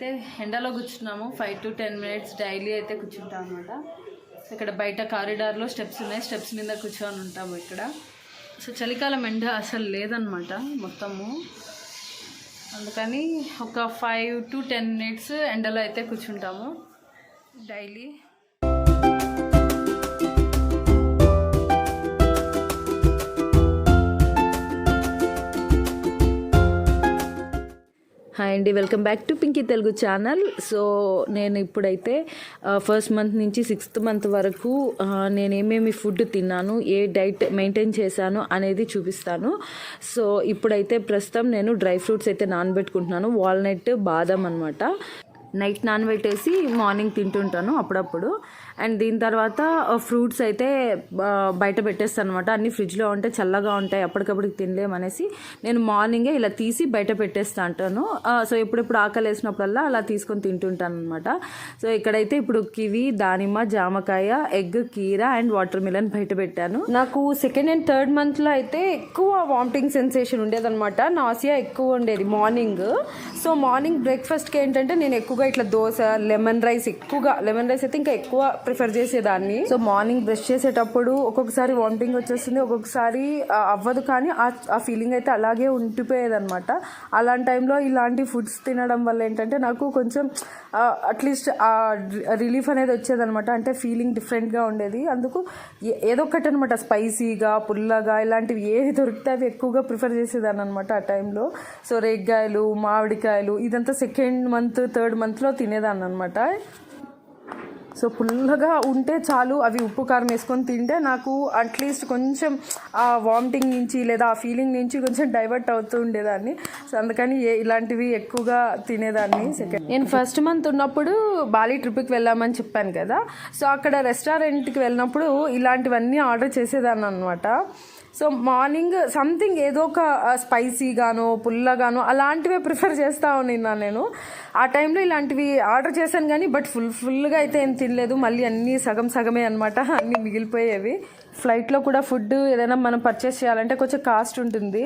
అయితే ఎండలో కూర్చున్నాము. Five to ten minutes daily అయితే కూర్చుంటాం అనమాట ఇక్కడ బయట కారిడార్లో స్టెప్స్ ఉన్నాయి. స్టెప్స్ మీద కూర్చొని ఉంటాము ఇక్కడ. సో చలికాలం ఎండ అసలు లేదనమాట మొత్తము. అందుకని ఒక ఫైవ్ టు టెన్ మినిట్స్ ఎండలో అయితే కూర్చుంటాము. డైలీ అండి. Welcome back to Pinky Telugu channel so నేను ఇప్పుడైతే uh, ఫస్ట్ మంత్ నుంచి సిక్స్త్ మంత్ వరకు uh, నేను ఏమేమి ఫుడ్ తిన్నాను ఏ డైట్ మెయింటైన్ చేశాను అనేది చూపిస్తాను. సో ఇప్పుడైతే ప్రస్తుతం నేను డ్రై ఫ్రూట్స్ అయితే నానబెట్టుకుంటున్నాను. వాల్నట్ బాదం అనమాట నైట్ నానబెట్టేసి మార్నింగ్ తింటుంటాను అప్పుడప్పుడు. అండ్ దీని తర్వాత ఫ్రూట్స్ అయితే బయట పెట్టేస్తాను అనమాట అన్ని ఫ్రిడ్జ్లో ఉంటే చల్లగా ఉంటాయి అప్పటికప్పుడు తినలేమనేసి నేను మార్నింగే ఇలా తీసి బయట పెట్టేస్తా అంటాను. సో ఎప్పుడెప్పుడు ఆకలి వేసినప్పుడల్లా అలా తీసుకొని తింటుంటాను అనమాట సో ఇక్కడైతే ఇప్పుడు కివి దానిమ్మ జామకాయ ఎగ్ కీర అండ్ వాటర్ మిలన్ బయట పెట్టాను. నాకు సెకండ్ అండ్ థర్డ్ మంత్లో అయితే ఎక్కువ వామిటింగ్ సెన్సేషన్ ఉండేదన్నమాట. నాసియా ఎక్కువ ఉండేది మార్నింగ్. సో మార్నింగ్ బ్రేక్ఫాస్ట్కి ఏంటంటే నేను ఎక్కువ ఎక్కువగా ఇట్లా దోశ లెమన్ రైస్ ఎక్కువగా లెమన్ రైస్ అయితే ఇంకా ఎక్కువ ప్రిఫర్ చేసేదాన్ని. సో మార్నింగ్ బ్రష్ చేసేటప్పుడు ఒక్కొక్కసారి వామిటింగ్ వచ్చేస్తుంది ఒక్కొక్కసారి అవ్వదు. కానీ ఆ- ఫీలింగ్ అయితే అలాగే ఉండిపోయేది అనమాట అలాంటి టైంలో ఇలాంటి ఫుడ్స్ తినడం వల్ల ఏంటంటే నాకు కొంచెం అట్లీస్ట్ ఆ రిలీఫ్ అనేది వచ్చేదనమాట అంటే ఫీలింగ్ డిఫరెంట్గా ఉండేది. అందుకు ఏదో ఒకటి అనమాట స్పైసీగా పుల్లగా ఇలాంటివి ఏవి దొరికితే అవి ఎక్కువగా ప్రిఫర్ చేసేదాన్ని అనమాట ఆ టైంలో సో రేగ్గాయలు మామిడికాయలు ఇదంతా సెకండ్ మంత్ థర్డ్ మంత్లో తినేదాన్ని అనమాట సో పుల్లగా ఉంటే చాలు అవి ఉప్పు కారం వేసుకొని తింటే నాకు అట్లీస్ట్ కొంచెం ఆ వామిటింగ్ నుంచి లేదా ఆ ఫీలింగ్ నుంచి కొంచెం డైవర్ట్ అవుతూ ఉండేదాన్ని. సో అందుకని ఏ ఇలాంటివి ఎక్కువగా తినేదాన్ని. సెకండ్ నేను ఫస్ట్ మంత్ ఉన్నప్పుడు బాలి ట్రిప్కి వెళ్ళామని చెప్పాను కదా. సో అక్కడ రెస్టారెంట్కి వెళ్ళినప్పుడు ఇలాంటివన్నీ ఆర్డర్ చేసేదాన్ని అనమాట సో మార్నింగ్ సంథింగ్ ఏదో ఒక స్పైసీగానో పుల్లగానో అలాంటివే ప్రిఫర్ చేస్తూ ఉన్నా నేను. ఆ టైంలో ఇలాంటివి ఆర్డర్ చేశాను కానీ బట్ ఫుల్ ఫుల్గా అయితే ఏం తినలేదు. మళ్ళీ అన్నీ సగం సగమే అనమాట అన్నీ మిగిలిపోయేవి. ఫ్లైట్లో కూడా ఫుడ్ ఏదైనా మనం పర్చేస్ చేయాలంటే కొంచెం కాస్ట్ ఉంటుంది.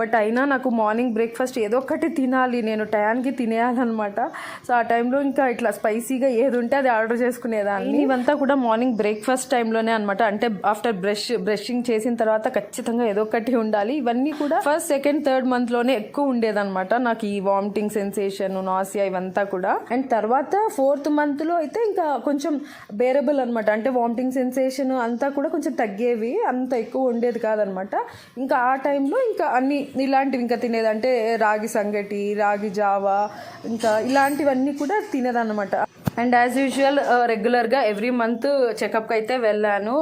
బట్ అయినా నాకు మార్నింగ్ బ్రేక్ఫాస్ట్ ఏదో ఒకటి తినాలి. నేను టయానికి తినేయాలన్నమాట. సో ఆ టైంలో ఇంకా ఇట్లా స్పైసీగా ఏది ఉంటే అది ఆర్డర్ చేసుకునేదాన్ని. ఇవంతా కూడా మార్నింగ్ బ్రేక్ఫాస్ట్ టైంలోనే అనమాట అంటే ఆఫ్టర్ బ్రష్ బ్రషింగ్ చేసిన తర్వాత ఖచ్చితంగా ఏదో ఒకటి ఉండాలి. ఇవన్నీ కూడా ఫస్ట్ సెకండ్ థర్డ్ మంత్లోనే ఎక్కువ ఉండేదన్నమాట. నాకు ఈ వామిటింగ్ సెన్సేషన్ నాసియా ఇవంతా కూడా. అండ్ తర్వాత ఫోర్త్ మంత్లో అయితే ఇంకా కొంచెం బేరబుల్ అనమాట అంటే వామిటింగ్ సెన్సేషన్ అంతా కూడా కొంచెం తగ్గేవి అంత ఎక్కువ ఉండేది కాదనమాట. ఇంకా ఆ టైంలో ఇంకా అన్ని ఇలాంటివి ఇంకా తినేది అంటే రాగి సంగటి రాగి జావా ఇంకా ఇలాంటివన్నీ కూడా తినేదన్నమాట. అండ్ యాజ్ యూజువల్ రెగ్యులర్గా ఎవ్రీ మంత్ చెకప్కి అయితే వెళ్ళాను.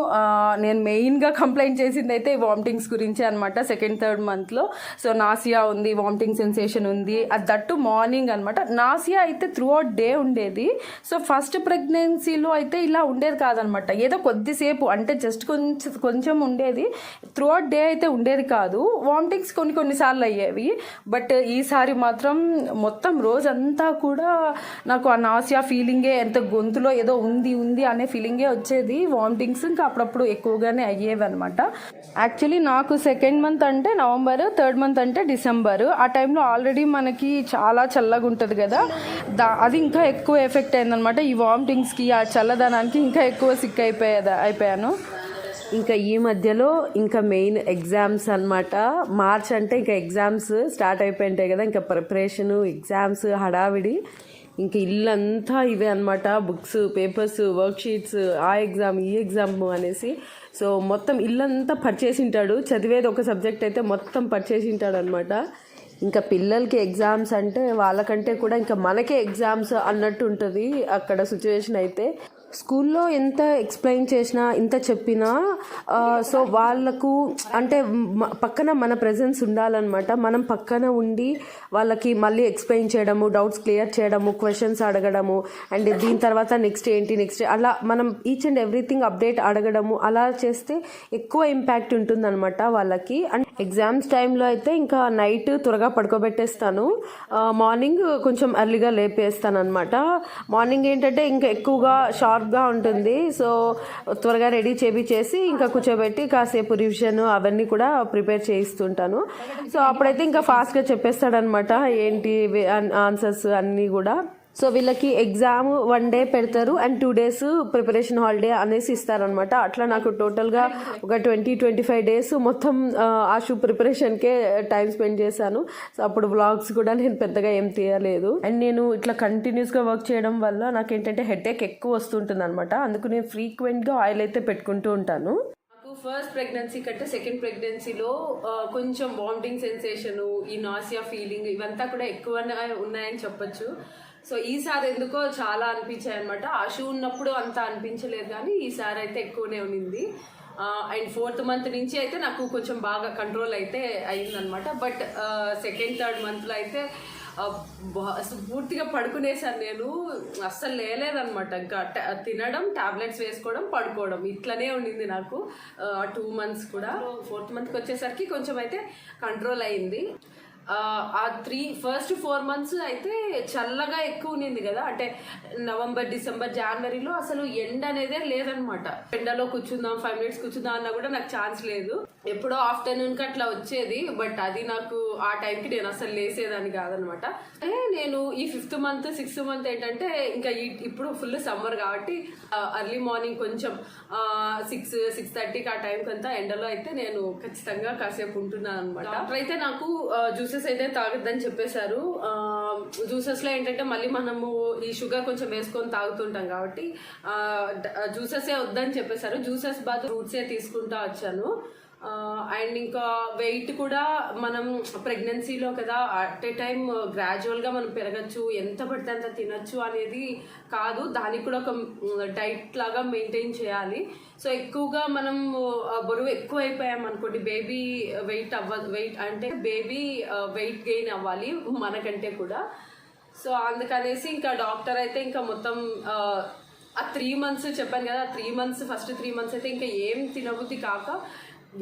నేను మెయిన్గా కంప్లైంట్ చేసింది అయితే వామిటింగ్స్ గురించి అనమాట సెకండ్ థర్డ్ మంత్లో సో నాసియా ఉంది వామిటింగ్ సెన్సేషన్ ఉంది. అది దట్టు మార్నింగ్ అనమాట నాసియా అయితే త్రూ అవుట్ డే ఉండేది. సో ఫస్ట్ ప్రెగ్నెన్సీలో అయితే ఇలా ఉండేది కాదనమాట ఏదో కొద్దిసేపు అంటే జస్ట్ కొంచెం కొంచెం ఉండేది. త్రూ అవుట్ డే అయితే ఉండేది కాదు. వామిటింగ్స్ కొన్ని కొన్నిసార్లు అయ్యేవి. బట్ ఈసారి మాత్రం మొత్తం రోజంతా కూడా నాకు ఆ నాసియా ఫీలింగ్ ఎంత గొంతులో ఏదో ఉంది ఉంది అనే ఫీలింగే వచ్చేది. వామిటింగ్స్ ఇంకా అప్పుడప్పుడు ఎక్కువగానే అయ్యేవి అనమాట యాక్చువల్లీ నాకు సెకండ్ మంత్ అంటే నవంబర్ థర్డ్ మంత్ అంటే డిసెంబర్ ఆ టైంలో ఆల్రెడీ మనకి చాలా చల్లగా ఉంటుంది కదా. దా అది ఇంకా ఎక్కువ ఎఫెక్ట్ అయిందనమాట ఈ వామిటింగ్స్కి ఆ చల్లదనానికి ఇంకా ఎక్కువ సిక్ అయిపోయేది అయిపోయాను. ఇంకా ఈ మధ్యలో ఇంకా మెయిన్ ఎగ్జామ్స్ అనమాట మార్చ్ అంటే ఇంకా ఎగ్జామ్స్ స్టార్ట్ అయిపోయింటాయి కదా. ఇంకా ప్రిపరేషన్ ఎగ్జామ్స్ హడావిడి. ఇంకా ఇల్లంతా ఇవే అనమాట బుక్స్ పేపర్స్ వర్క్ షీట్స్ ఆ ఎగ్జామ్ ఈ ఎగ్జామ్ అనేసి. సో మొత్తం ఇల్లంతా పర్చేసి ఉంటాడు. చదివేది ఒక సబ్జెక్ట్ అయితే మొత్తం పర్చేసి ఉంటాడు అనమాట ఇంకా పిల్లలకి ఎగ్జామ్స్ అంటే వాళ్ళకంటే కూడా ఇంకా మనకే ఎగ్జామ్స్ అన్నట్టు ఉంటుంది అక్కడ సిచ్యువేషన్ అయితే. స్కూల్లో ఎంత ఎక్స్ప్లెయిన్ చేసినా ఇంత చెప్పినా సో వాళ్ళకు అంటే పక్కన మన ప్రజెన్స్ ఉండాలన్నమాట. మనం పక్కన ఉండి వాళ్ళకి మళ్ళీ ఎక్స్ప్లెయిన్ చేయడము డౌట్స్ క్లియర్ చేయడము క్వశ్చన్స్ అడగడము అండ్ దీని తర్వాత నెక్స్ట్ ఏంటి నెక్స్ట్ అలా మనం ఈచ్ అండ్ ఎవ్రీథింగ్ అప్డేట్ అడగడము అలా చేస్తే ఎక్కువ ఇంపాక్ట్ ఉంటుందన్నమాట వాళ్ళకి. అండ్ ఎగ్జామ్స్ టైంలో అయితే ఇంకా నైట్ త్వరగా పడుకోబెట్టేస్తాను. మార్నింగ్ కొంచెం ఎర్లీగా లేపేస్తాను అనమాట మార్నింగ్ ఏంటంటే ఇంకా ఎక్కువగా షార్ప్ షార్ప్గా ఉంటుంది. సో త్వరగా రెడీ చేసి ఇంకా కూర్చోబెట్టి కాసేపు రివిజన్ అవన్నీ కూడా ప్రిపేర్ చేయిస్తుంటాను. సో అప్పుడైతే ఇంకా ఫాస్ట్గా చెప్పేస్తాడనమాట ఏంటి ఆన్సర్స్ అన్నీ కూడా. సో వీళ్ళకి ఎగ్జామ్ వన్ డే పెడతారు and two days preparation holiday అనేసి ఇస్తారనమాట అట్లా నాకు టోటల్గా ఒక ట్వంటీ ట్వంటీ ఫైవ్ డేస్ మొత్తం ఆ, షూ ప్రిపరేషన్కే టైం స్పెండ్ చేశాను. సో అప్పుడు వ్లాగ్స్ కూడా నేను పెద్దగా ఏం తీయలేదు. అండ్ నేను ఇట్లా కంటిన్యూస్గా వర్క్ చేయడం వల్ల నాకు ఏంటంటే హెడేక్ ఎక్కువ వస్తుంటుంది అనమాట అందుకు నేను ఫ్రీక్వెంట్గా ఆయిల్ అయితే పెట్టుకుంటూ ఉంటాను. ఫస్ట్ ప్రెగ్నెన్సీ కంటే సెకండ్ ప్రెగ్నెన్సీలో కొంచెం వామిటింగ్ సెన్సేషన్ ఈ నాసియా ఫీలింగ్ ఇవంతా కూడా ఎక్కువ ఉన్నాయని చెప్పొచ్చు. సో ఈసారి ఎందుకో చాలా అనిపించాయి అనమాట ఆ షూ ఉన్నప్పుడు అంత అనిపించలేదు కానీ ఈసారి అయితే ఎక్కువనే ఉన్నింది. అండ్ ఫోర్త్ మంత్ నుంచి అయితే నాకు కొంచెం బాగా కంట్రోల్ అయితే అయిందనమాట బట్ సెకండ్ థర్డ్ మంత్లో అయితే అసలు పూర్తిగా పడుకునేసాను నేను. అస్సలు లేలేదనమాట ఇంకా తినడం టాబ్లెట్స్ వేసుకోవడం పడుకోవడం ఇట్లనే ఉండింది నాకు. టూ మంత్స్ కూడా. ఫోర్త్ మంత్కి వచ్చేసరికి కొంచెం అయితే కంట్రోల్ అయింది ఆ, త్రీ ఫస్ట్ ఫోర్ మంత్స్ అయితే చల్లగా ఎక్కువ ఉన్నింది కదా. అంటే నవంబర్ డిసెంబర్ జనవరిలో అసలు ఎండ అనేదే లేదనమాట ఎండలో కూర్చుందాం ఫైవ్ మినిట్స్ కూర్చుందాం అన్నా కూడా నాకు ఛాన్స్ లేదు. ఎప్పుడో ఆఫ్టర్నూన్కి అట్లా వచ్చేది బట్ అది నాకు ఆ టైంకి నేను అసలు లేసేదాన్ని కాదనమాట. అంటే నేను ఈ ఫిఫ్త్ మంత్ సిక్స్త్ మంత్ ఏంటంటే ఇంకా ఇప్పుడు ఫుల్ సమ్మర్ కాబట్టి అర్లీ మార్నింగ్ కొంచెం సిక్స్ సిక్స్ థర్టీకి ఆ టైంకి అంతా ఎండలో అయితే నేను ఖచ్చితంగా కాసేపు ఉంటున్నాను అనమాట డాక్టర్ అయితే నాకు జ్యూసెస్ అయితే తాగొద్దని చెప్పేశారు. జ్యూసెస్లో ఏంటంటే మళ్ళీ మనము ఈ షుగర్ కొంచెం వేసుకొని తాగుతుంటాం కాబట్టి జ్యూసెస్ వద్దని చెప్పేశారు. జ్యూసెస్ బాధ ఫ్రూట్సే తీసుకుంటా వచ్చాను. అండ్ ఇంకా వెయిట్ కూడా మనం ప్రెగ్నెన్సీలో కదా అట్ ఏ టైం గ్రాడ్యువల్గా మనం పెరగచ్చు ఎంత పడితే అంత తినచ్చు అనేది కాదు. దానికి కూడా ఒక డైట్ లాగా మెయింటైన్ చేయాలి. సో ఎక్కువగా మనం బరువు ఎక్కువ అయిపోయాం అనుకోండి బేబీ వెయిట్ అవ్వ వెయిట్ అంటే బేబీ వెయిట్ గెయిన్ అవ్వాలి మనకంటే కూడా. సో అందుకనేసి ఇంకా డాక్టర్ అయితే ఇంకా మొత్తం ఆ, ఆ త్రీ మంత్స్ చెప్పాను కదా ఆ three months first three months అయితే ఇంకా ఏం తినబుద్ధి కాక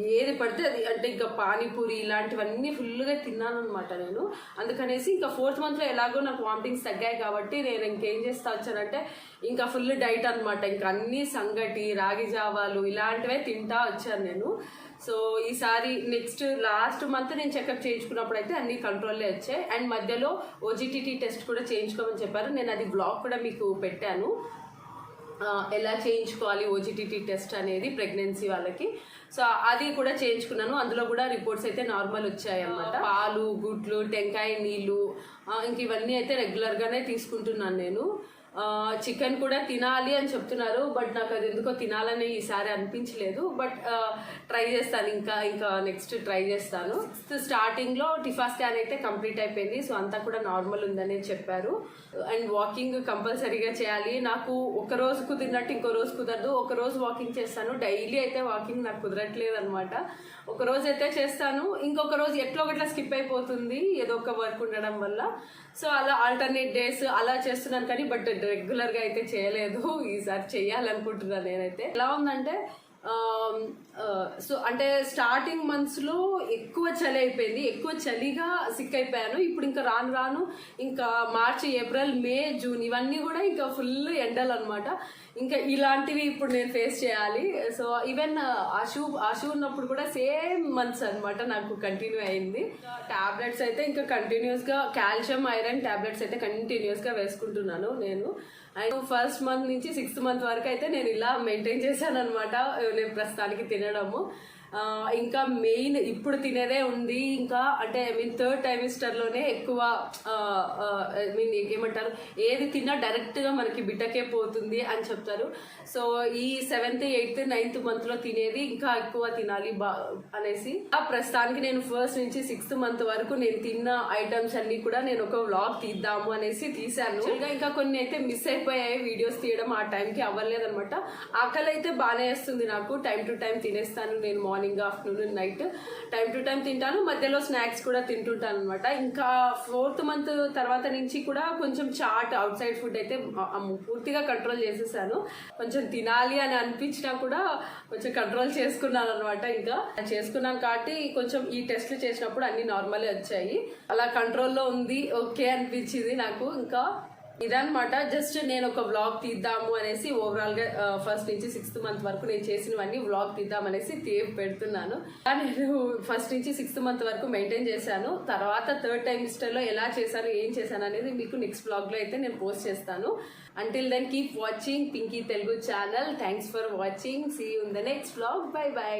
ఏది పడితే అది. అంటే ఇంకా పానీపూరి ఇలాంటివన్నీ ఫుల్గా తిన్నాను అనమాట నేను. అందుకనేసి ఇంకా ఫోర్త్ మంత్లో ఎలాగో నాకు వామిటింగ్స్ తగ్గాయి కాబట్టి నేను ఇంకేం చేస్తా వచ్చానంటే ఇంకా ఫుల్ డైట్ అనమాట ఇంకా అన్ని సంగటి రాగి జావాలు ఇలాంటివే తింటా వచ్చాను నేను. సో ఈసారి నెక్స్ట్ లాస్ట్ మంత్ నేను చెకప్ చేయించుకున్నప్పుడు అయితే అన్ని కంట్రోల్లే వచ్చాయి. అండ్ మధ్యలో ఓజీటీటీ టెస్ట్ కూడా చేయించుకోమని చెప్పారు. నేను అది బ్లాగ్ కూడా మీకు పెట్టాను. ఎలా చేయించుకోవాలి ఓజిటిటీ టెస్ట్ అనేది ప్రెగ్నెన్సీ వాళ్ళకి. సో అది కూడా చేయించుకున్నాను. అందులో కూడా రిపోర్ట్స్ అయితే నార్మల్ వచ్చాయి అన్నమాట పాలు గుడ్లు టెంకాయ నీళ్ళు ఇంక ఇవన్నీ అయితే రెగ్యులర్గానే తీసుకుంటున్నాను నేను. చికెన్ కూడా తినాలి అని చెప్తున్నారు బట్ నాకు అది ఎందుకో తినాలని ఈసారి అనిపించలేదు. బట్ ట్రై చేస్తాను ఇంకా ఇంకా నెక్స్ట్ ట్రై చేస్తాను. స్టార్టింగ్లో టిఫా స్కాన్ అయితే కంప్లీట్ అయిపోయింది సో అంతా కూడా నార్మల్ ఉందని చెప్పారు. అండ్ వాకింగ్ కంపల్సరీగా చేయాలి. నాకు ఒక రోజు కుదిరినట్టు ఇంకో రోజు కుదరదు. ఒక రోజు వాకింగ్ చేస్తాను. డైలీ అయితే వాకింగ్ నాకు కుదరట్లేదు అనమాట ఒక రోజు అయితే చేస్తాను. ఇంకొక రోజు ఎట్లా ఒకట్లా స్కిప్ అయిపోతుంది ఏదో ఒక వర్క్ ఉండడం వల్ల. సో అలా ఆల్టర్నేట్ డేస్ అలా చేస్తున్నాను కానీ బట్ రెగ్యులర్గా అయితే చేయలేదు. ఈసారి చేయాలనుకుంటున్నాను నేనైతే. ఎలా ఉందంటే Um, uh, సో అంటే స్టార్టింగ్ మంత్స్లో ఎక్కువ చలి అయిపోయింది. ఎక్కువ చలిగా సిక్ అయిపోయాను. ఇప్పుడు ఇంకా రాను రాను ఇంకా మార్చి ఏప్రిల్ మే జూన్ ఇవన్నీ కూడా ఇంకా ఫుల్ ఎండలు అనమాట ఇంకా ఇలాంటివి ఇప్పుడు నేను ఫేస్ చేయాలి. సో ఈవెన్ అషు అషు ఉన్నప్పుడు కూడా సేమ్ మంత్స్ అనమాట నాకు కంటిన్యూ అయింది. టాబ్లెట్స్ అయితే ఇంకా కంటిన్యూస్గా కాల్షియం ఐరన్ టాబ్లెట్స్ అయితే కంటిన్యూస్గా వేసుకుంటున్నాను నేను. అండ్ ఫస్ట్ మంత్ నుంచి సిక్స్త్ మంత్ వరకు అయితే నేను ఇలా మెయింటైన్ చేశాను అనమాట నేను ప్రస్తుతానికి తినడము. ఇంకా మెయిన్ ఇప్పుడు తినేదే ఉంది. ఇంకా అంటే ఐ మీన్ థర్డ్ టైమిస్టర్లోనే ఎక్కువ ఐ మీన్ ఏమంటారు ఏది తిన్నా డైరెక్ట్గా మనకి బిడ్డకే పోతుంది అని చెప్తారు. సో ఈ సెవెంత్ ఎయిత్ నైన్త్ మంత్లో తినేది ఇంకా ఎక్కువ తినాలి బా అనేసి. ఆ ప్రస్తుతానికి నేను ఫస్ట్ నుంచి సిక్స్త్ మంత్ వరకు నేను తిన్న ఐటమ్స్ అన్ని కూడా నేను ఒక వ్లాగ్ తీద్దాము అనేసి తీశాను. ఇంకా కొన్ని అయితే మిస్ అయిపోయాయి వీడియోస్ తీయడం ఆ టైంకి అవ్వలేదు అనమాట ఆకలి అయితే బాగానే వేస్తుంది నాకు టైం టు టైం తినేస్తాను నేను morning afternoon night time two time తింటాను. మధ్యలో స్నాక్స్ కూడా తింటుంటాను అనమాట ఇంకా ఫోర్త్ మంత్ తర్వాత నుంచి కూడా కొంచెం చాట్ అవుట్ సైడ్ ఫుడ్ అయితే పూర్తిగా కంట్రోల్ చేసేసాను. కొంచెం తినాలి అని అనిపించినా కూడా కొంచెం కంట్రోల్ చేసుకున్నాను అనమాట ఇంకా. చేసుకున్నాను కాబట్టి కొంచెం ఈ టెస్ట్లు చేసినప్పుడు అన్ని నార్మల్ వచ్చాయి. అలా కంట్రోల్లో ఉంది ఓకే అనిపించింది నాకు. ఇంకా ఇదనమాట జస్ట్ నేను ఒక వ్లాగ్ తీద్దాము అనేసి ఓవరాల్గా ఫస్ట్ నుంచి సిక్స్త్ మంత్ వరకు నేను చేసినవన్నీ వ్లాగ్ తీద్దాం అనేసి తీయ పెడుతున్నాను. నేను ఫస్ట్ నుంచి సిక్స్త్ మంత్ వరకు మెయింటైన్ చేశాను. తర్వాత థర్డ్ టైమిస్టర్లో ఎలా చేశాను ఏం చేశాను అనేది మీకు నెక్స్ట్ వ్లాగ్లో అయితే నేను పోస్ట్ చేస్తాను. Until then keep watching Pinky Telugu channel thanks for watching see in the next vlog bye bye